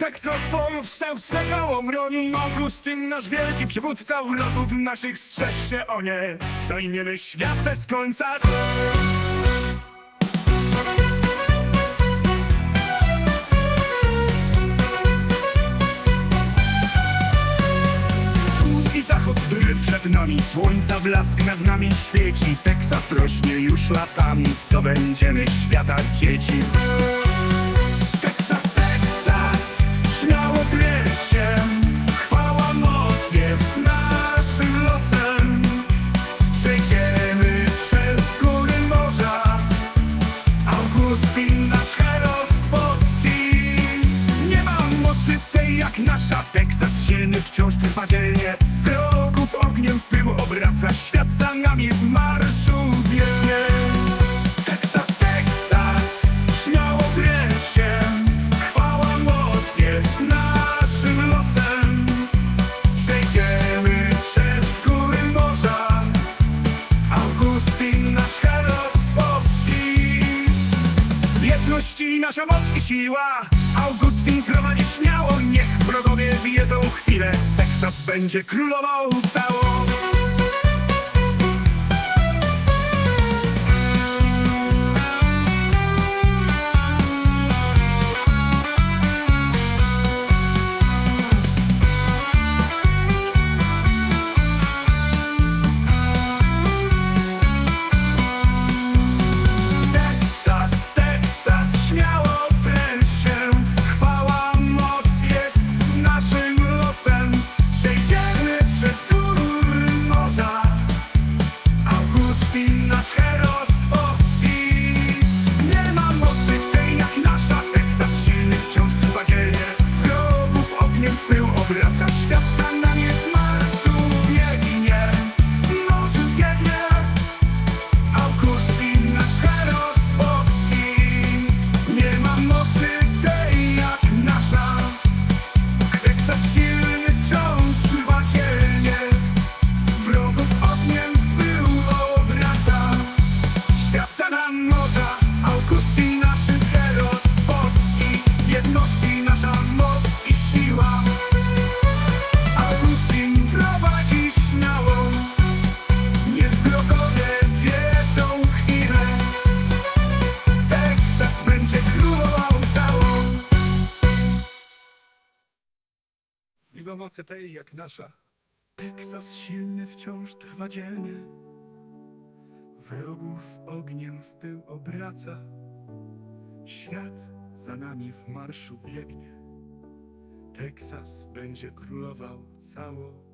Teksas powstał z tego broni Augustyn, nasz wielki przywódca wrogów naszych strzeż się o nie. Zajmiemy świat bez końca. Wschód i zachód były przed nami Słońca blask nad nami świeci. Teksas rośnie już latami Zdobędziemy świata dzieci nasza Teksas silny wciąż trwa dzielnie Wrogów ogniem w pył obraca Świat za nami w marszu biegnie. Teksas, Teksas, śmiało bierz się. Chwała, moc jest naszym losem. Przejdziemy przez góry morza. Augustin, nasz heros boski. W jedności nasza moc i siła. Augustin wiedzą chwilę Teksas będzie królował całą nasza moc i siła. Augustin prowadzi śmiało. Niech wrogowie wiedzą chwilę. Teksas będzie królował całą. Mimo mocy tej jak nasza Teksas silny wciąż trwa dzielnie. Wrogów ogniem w pył obraca. Świat za nami w marszu biegnie. Teksas będzie królował cało